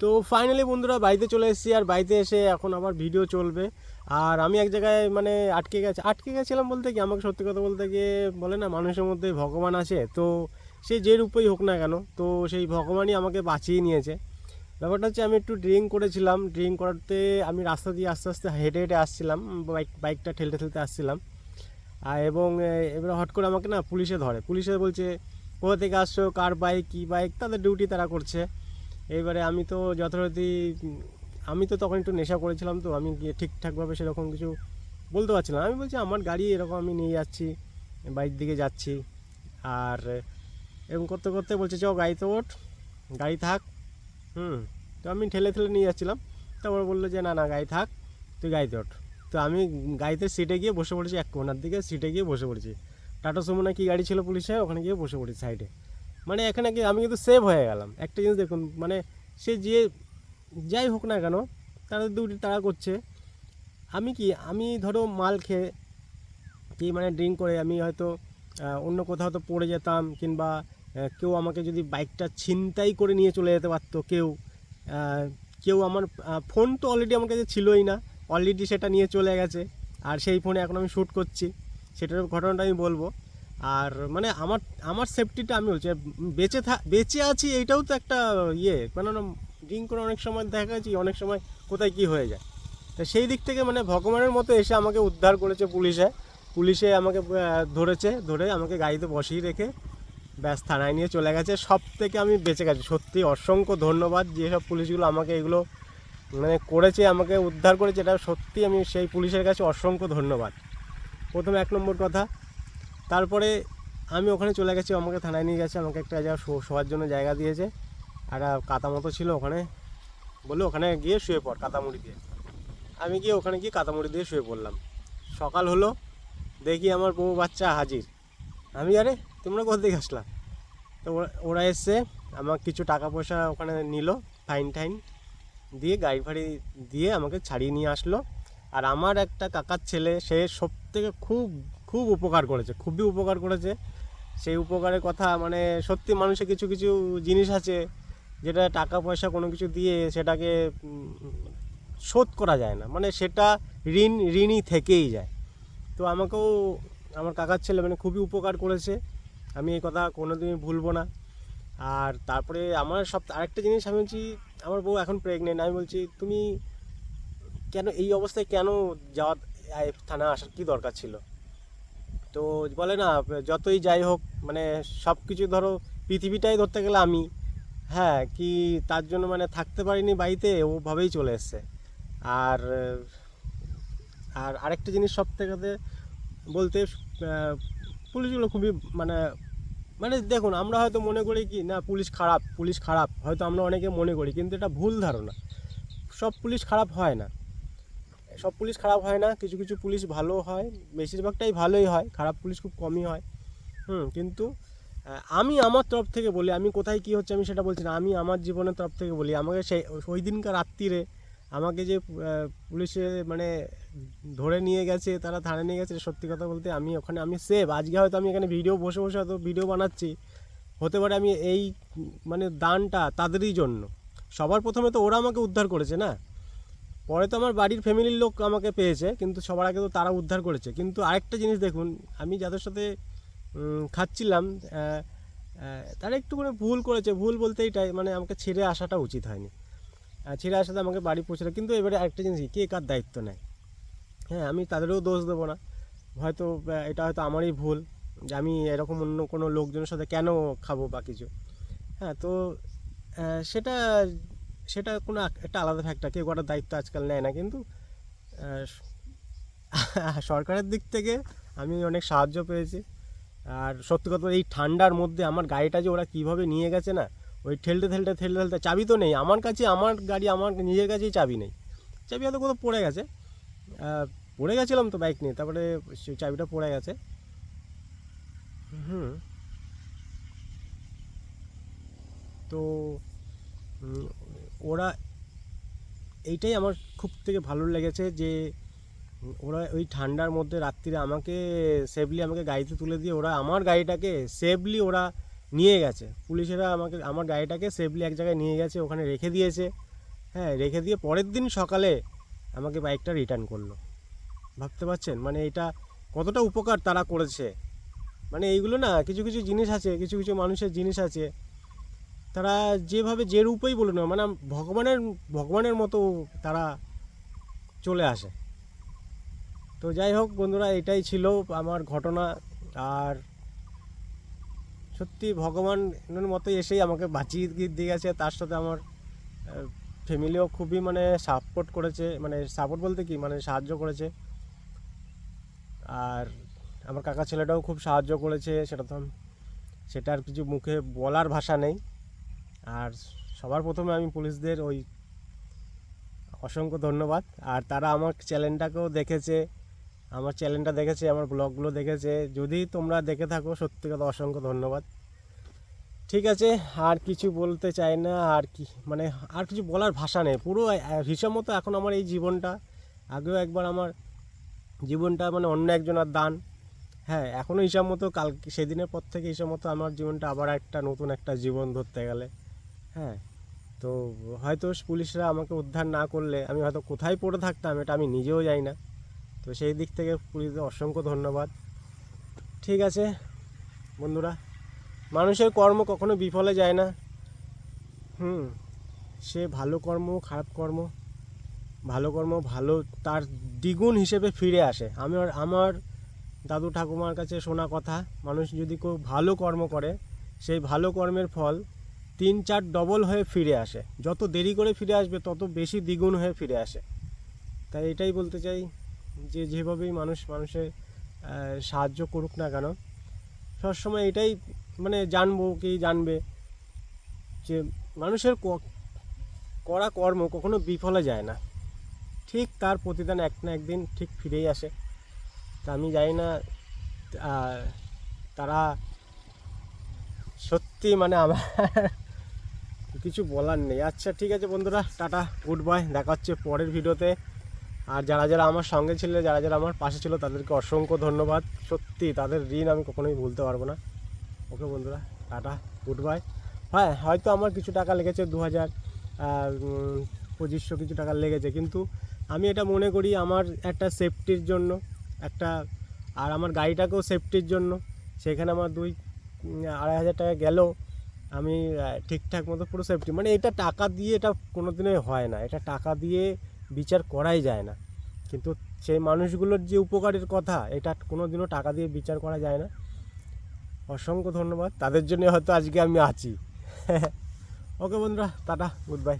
তো ফাইনালি বন্ধুরা বাড়িতে চলে এসেছি আর বাড়িতে এসে এখন আবার ভিডিও চলবে। আর আমি এক জায়গায় মানে আটকে গেছে আটকে গেছিলাম বলতে কি, আমাকে সত্যি কথা বলতে গিয়ে বলে না, মানুষের মধ্যে ভগবান আছে। তো সে যে রূপেই হোক না কেন, তো সেই ভগবানই আমাকে বাঁচিয়ে নিয়েছে। ব্যাপারটা হচ্ছে আমি একটু ড্রিঙ্ক করেছিলাম। ড্রিঙ্ক করাতে আমি রাস্তা দিয়ে আস্তে আস্তে হেঁটে হেঁটে আসছিলাম, বাইক বাইকটা ঠেলতে ঠেলতে আসছিলাম। আর এবং এবারে হট করে আমাকে না পুলিশে ধরে। পুলিশে বলছে, কোথা থেকে আসছো? কার বাইক? কী বাইক? তাদের ডিউটি তারা করছে। এইবারে আমি তো যথারীতি, আমি তো তখন একটু নেশা করেছিলাম তো, আমি গিয়ে ঠিকঠাকভাবে সেরকম কিছু বলতে পারছিলাম। আমি বলছি, আমার গাড়ি এরকম আমি নিয়ে যাচ্ছি বাইক দিকে যাচ্ছি। আর এরকম করতে করতে বলছে চ গাড়িতে ওঠ, গাড়ি থাক, হুম। তো আমি ঠেলে ঠেলে নিয়ে যাচ্ছিলাম। তারপর বলল যে, না না, গাড়ি থাক, তুই গাড়িতে ওঠ। তো আমি গাড়িতে সিটে গিয়ে বসে পড়েছি, এক কোনার দিকে সিটে গিয়ে বসে পড়েছি। টাটা সুমো না কি গাড়ি ছিল পুলিশে ওখানে গিয়ে বসে পড়েছি সাইডে। মানে এখানে কি আমি কিন্তু সেভ হয়ে গেলাম। একটা জিনিস দেখুন মানে সে যে যাই হোক না কেন, তারা দুটি তারা করছে। আমি কি, আমি ধরো মাল খেয়ে কি মানে ড্রিঙ্ক করে আমি হয়তো অন্য কোথাও তো পড়ে যেতাম কিংবা কেউ আমাকে যদি বাইকটা ছিনতাই করে নিয়ে চলে যেতে পারতো কেউ কেউ আমার ফোন তো অলরেডি আমার কাছে ছিলই না। অলরেডি সেটা নিয়ে চলে গেছে। আর সেই ফোনে এখন আমি শ্যুট করছি। সেটার ঘটনাটা আমি বলব। আর মানে আমার আমার সেফটিটা আমি বলছি বেঁচে থা, বেঁচে আছি এইটাও তো একটা ইয়ে কেননা ড্রিঙ্ক করে অনেক সময় দেখা যাচ্ছে অনেক সময় কোথায় কি হয়ে যায়। তো সেই দিক থেকে মানে ভগবানের মতো এসে আমাকে উদ্ধার করেছে পুলিশে। পুলিশে আমাকে ধরেছে, ধরে আমাকে গাড়িতে বসিয়ে রেখে ব্যাস থানায় নিয়ে চলে গেছে। সব থেকে আমি বেঁচে গেছি। সত্যি অসংখ্য ধন্যবাদ যেসব পুলিশগুলো আমাকে এগুলো মানে করেছে, আমাকে উদ্ধার করেছে। এটা সত্যি আমি সেই পুলিশের কাছে অসংখ্য ধন্যবাদ। প্রথম এক নম্বর কথা তারপরে আমি ওখানে চলে গেছি, আমাকে থানায় নিয়ে গেছে, আমাকে একটা শো- শোয়ার জন্য জায়গা দিয়েছে। একটা কাতা মতো ছিল ওখানে। বলল ওখানে গিয়ে শুয়ে পড় কাতামুড়ি দিয়ে। আমি গিয়ে ওখানে গিয়ে কাতামুড়ি দিয়ে শুয়ে পড়লাম। সকাল হলো, দেখি আমার বউ বাচ্চা হাজির। আমি, আরে, তোমরা কোথা থেকে আসলা? তো ওরা- ওরা এসছে আমার কিছু টাকা পয়সা ওখানে নিল, ফাইন টাইন দিয়ে গাড়ি ফাড়ি দিয়ে আমাকে ছাড়িয়ে নিয়ে আসলো। আর আমার একটা কাকার ছেলে, সে সব থেকে খুব খুব উপকার করেছে, খুবই উপকার করেছে। সেই উপকারের কথা মানে সত্যি মানুষের কিছু কিছু জিনিস আছে যেটা টাকা পয়সা কোনো কিছু দিয়ে সেটাকে শোধ করা যায় না। মানে সেটা ঋণ, ঋণই থেকেই যায়। তো আমাকেও, আমার কাকার ছেলে মানে খুবই উপকার করেছে। আমি এই কথা কোনোদিনই ভুলবো না। আর তারপরে আমার সব, আরেকটা জিনিস আমি বলছি, আমার বউ এখন প্রেগনেন্ট আমি বলছি, তুমি কেন, এই অবস্থায় কেন যাওয়া থানা আসার কি দরকার ছিল? তো বলে না, যতই যাই হোক মানে সব কিছু ধরো পৃথিবীটাই ধরতে গেলে আমি। হ্যাঁ কি তার জন্য মানে থাকতে পারিনি বাড়িতে ওভাবেই চলে এসছে। আর আর আরেকটা জিনিস সব থেকে বলতে পুলিশগুলো খুবই মানে মানে দেখুন, আমরা হয়তো মনে করি কি, না, পুলিশ খারাপ পুলিশ খারাপ, হয়তো আমরা অনেকে মনে করি, কিন্তু এটা ভুল ধারণা। সব পুলিশ খারাপ হয় না। সব পুলিশ খারাপ হয় না, কিছু কিছু পুলিশ ভালো হয়, বেশিরভাগটাই ভালোই হয়, খারাপ পুলিশ খুব কমই হয়। হুম, কিন্তু আমি আমার তরফ থেকে বলি, আমি কোথায় কি হচ্ছে আমি সেটা বলছি না, আমি আমার জীবনের তরফ থেকে বলি, আমাকে সেই ওই দিনকার রাত্রিরে আমাকে যে পুলিশে মানে ধরে নিয়ে গেছে, তারা থানায় নিয়ে গেছে, সত্যি কথা বলতে আমি ওখানে, আমি সেভ আজকে হয়তো আমি এখানে ভিডিও বসে বসে হয়তো ভিডিও বানাচ্ছি। হতে পারে আমি এই মানে দানটা তাদেরই জন্য। সবার প্রথমে তো ওরা আমাকে উদ্ধার করেছে না? পরে তো আমার বাড়ির ফ্যামিলির লোক আমাকে পেয়েছে, কিন্তু সবার আগে তো তারা উদ্ধার করেছে। কিন্তু আরেকটা জিনিস দেখুন, আমি যাদের সাথে খাচ্ছিলাম তারা একটু করে ভুল করেছে। ভুল বলতে এটাই মানে আমাকে ছেড়ে আসাটা উচিত হয়নি। ছেড়ে আসাতে আমাকে বাড়ি পৌঁছালো কিন্তু এবারে আরেকটা জিনিস কে কার দায়িত্ব নেয়? হ্যাঁ আমি তাদেরও দোষ দেবো না। হয়তো এটা হয়তো আমারই ভুল যে আমি এরকম অন্য কোনো লোকজনের সাথে কেন খাব বা কিছু। হ্যাঁ তো সেটা সেটা কোনো একটা আলাদা ফ্যাক্টর কেউ করার দায়িত্ব আজকাল নেয় না, কিন্তু সরকারের দিক থেকে আমি অনেক সাহায্য পেয়েছি। আর সত্যি কথা এই ঠান্ডার মধ্যে আমার গাড়িটা যে ওরা কীভাবে নিয়ে গেছে না, ওই ঠেলতে ঠেলতে ঠেলতে ঠেলতে চাবি তো নেই। আমার কাছে, আমার গাড়ি, আমার নিজের কাছেই চাবি নেই। চাবি হয়তো কোথাও পড়ে গেছে। পড়ে গেছিলাম তো বাইক নিয়ে, তারপরে সেই চাবিটা পড়ে গেছে। হুম। তো ওরা এইটাই আমার খুব থেকে ভালো লেগেছে যে ওরা ওই ঠান্ডার মধ্যে রাত্রিরে আমাকে সেফলি আমাকে গাড়িতে তুলে দিয়ে ওরা আমার গাড়িটাকে সেফলি ওরা নিয়ে গেছে। পুলিশেরা আমাকে, আমার গাড়িটাকে সেফলি এক জায়গায় নিয়ে গেছে, ওখানে রেখে দিয়েছে। হ্যাঁ রেখে দিয়ে পরের দিন সকালে আমাকে বাইকটা রিটার্ন করল। ভাবতে পারছেন? মানে এটা কতটা উপকার তারা করেছে? মানে এইগুলো না, কিছু কিছু জিনিস আছে, কিছু কিছু মানুষের জিনিস আছে। তারা যেভাবে যে রূপেই বলুন না মানে ভগবানের ভগবানের মতো তারা চলে আসে। তো যাই হোক বন্ধুরা, এটাই ছিল আমার ঘটনা। আর সত্যি ভগবানের মতোই এসেই আমাকে বাঁচিয়ে দিয়ে- দিয়ে গেছে। তার সাথে আমার ফ্যামিলিও খুবই মানে সাপোর্ট করেছে। মানে সাপোর্ট বলতে কি? মানে সাহায্য করেছে। আর আমার কাকা ছেলেটাও খুব সাহায্য করেছে। সেটা তো সেটা আর কিছু মুখে বলার ভাষা নেই। আর সবার প্রথমে আমি পুলিশদের ওই অসংখ্য ধন্যবাদ। আর তারা আমার চ্যানেলটাকেও দেখেছে, আমার চ্যানেলটা দেখেছে, আমার ব্লগগুলো দেখেছে। যদি তোমরা দেখে থাকো, সত্যি কথা অসংখ্য ধন্যবাদ। ঠিক আছে, আর কিছু বলতে চাই না, আর কি মানে আর কিছু বলার ভাষা নেই। পুরো হিসাব মতো এখন আমার এই জীবনটা, আগেও একবার আমার জীবনটা মানে অন্য একজনের দান। হ্যাঁ এখনও হিসাব মতো কাল সেদিনের পর থেকে হিসাব মতো আমার জীবনটা আবার একটা নতুন একটা জীবন ধরতে গেলে। হ্যাঁ। তো হয়তো পুলিশরা আমাকে উদ্ধার না করলে আমি হয়তো কোথায় পড়ে থাকতাম এটা আমি নিজেও যাই না। তো সেই দিক থেকে পুলিশদের অসংখ্য ধন্যবাদ। ঠিক আছে, বন্ধুরা, মানুষের কর্ম কখনো বিফলে যায় না। হুম, সে ভালো কর্ম, খারাপ কর্ম, ভালো কর্ম, ভালো তার দ্বিগুণ হিসেবে ফিরে আসে। আমার আমার দাদু ঠাকুমার কাছে শোনা কথা, মানুষ যদি কেউ ভালো কর্ম করে, সেই ভালো কর্মের ফল তিন চার ডবল হয়ে ফিরে আসে। যত দেরি করে ফিরে আসবে, তত বেশি দ্বিগুণ হয়ে ফিরে আসে। তাই এটাই বলতে চাই যে, যেভাবেই মানুষ মানুষের সাহায্য করুক না কেন, সবসময় এটাই মানে জানব কি জানবে যে, মানুষের করা কর্ম কখনো বিফলে যায় না। ঠিক তার প্রতিদান এক না একদিন ঠিক ফিরেই আসে। তা আমি জানি না তারা সত্যি মানে আমার কিছু বলার নেই। আচ্ছা ঠিক আছে বন্ধুরা, টাটা গুড বাই দেখা হচ্ছে পরের ভিডিওতে। আর যারা যারা আমার সঙ্গে ছিল, যারা যারা আমার পাশে ছিল, তাদেরকে অসংখ্য ধন্যবাদ। সত্যি, তাদের ঋণ আমি কখনোই ভুলতে পারব না। ওকে বন্ধুরা, টাটা গুড বাই হ্যাঁ হয়তো আমার কিছু টাকা লেগেছে দু হাজার পঁচিশশো কিছু টাকা লেগেছে, কিন্তু আমি এটা মনে করি আমার একটা সেফটির জন্য, একটা, আর আমার গাড়িটাকেও সেফটির জন্য। সেখানে আমার দুই আড়াই হাজার টাকা গেলেও আমি ঠিকঠাক মতো পুরো সেফটি মানে এটা টাকা দিয়ে এটা কোনো দিনই হয় না। এটা টাকা দিয়ে বিচার করাই যায় না। কিন্তু সেই মানুষগুলোর যে উপকারের কথা, এটা কোনো দিনও টাকা দিয়ে বিচার করা যায় না। অসংখ্য ধন্যবাদ। তাদের জন্য হয়তো আজকে আমি আছি। ওকে বন্ধুরা, টাটা গুড বাই